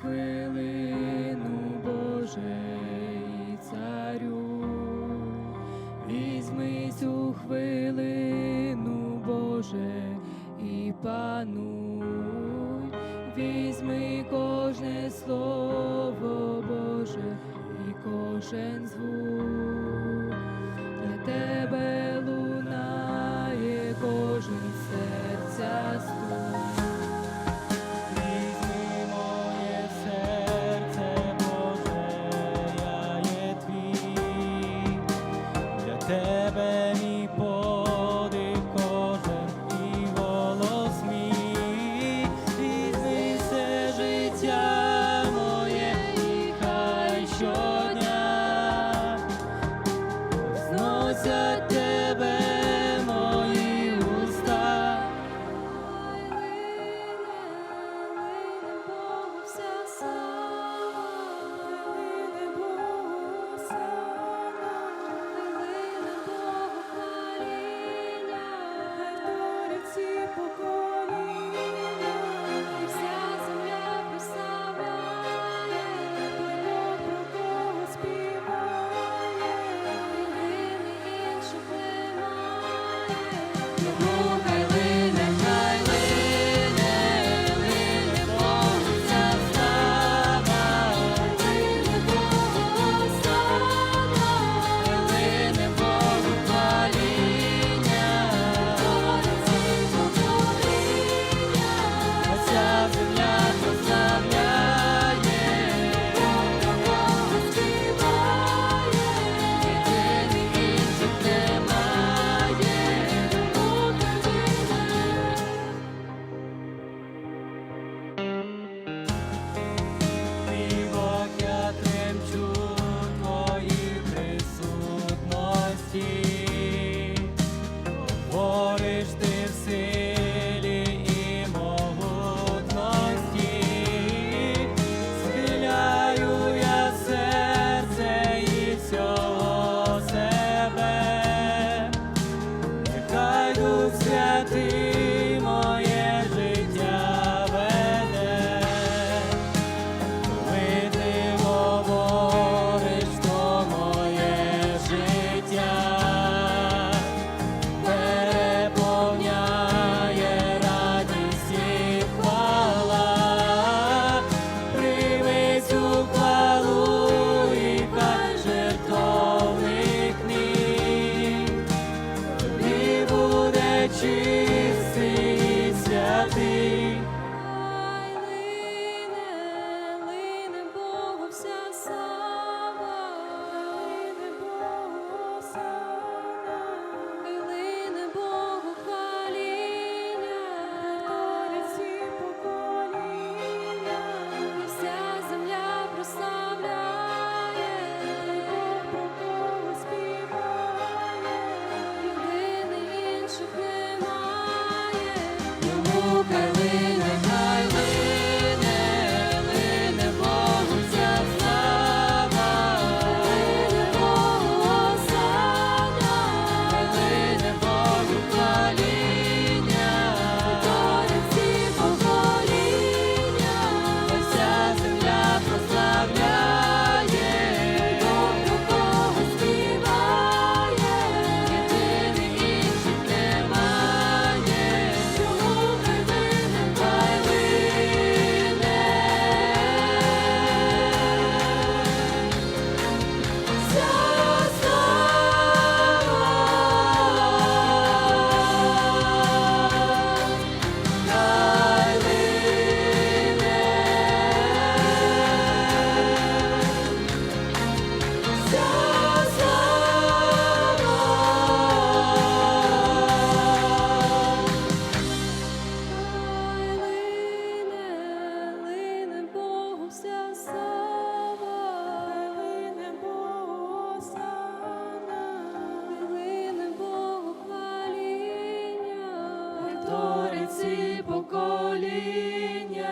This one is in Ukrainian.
хвилину, Боже і царю, візьми цю хвилину, Боже, і пануй, візьми кожне тебе. Ці покоління.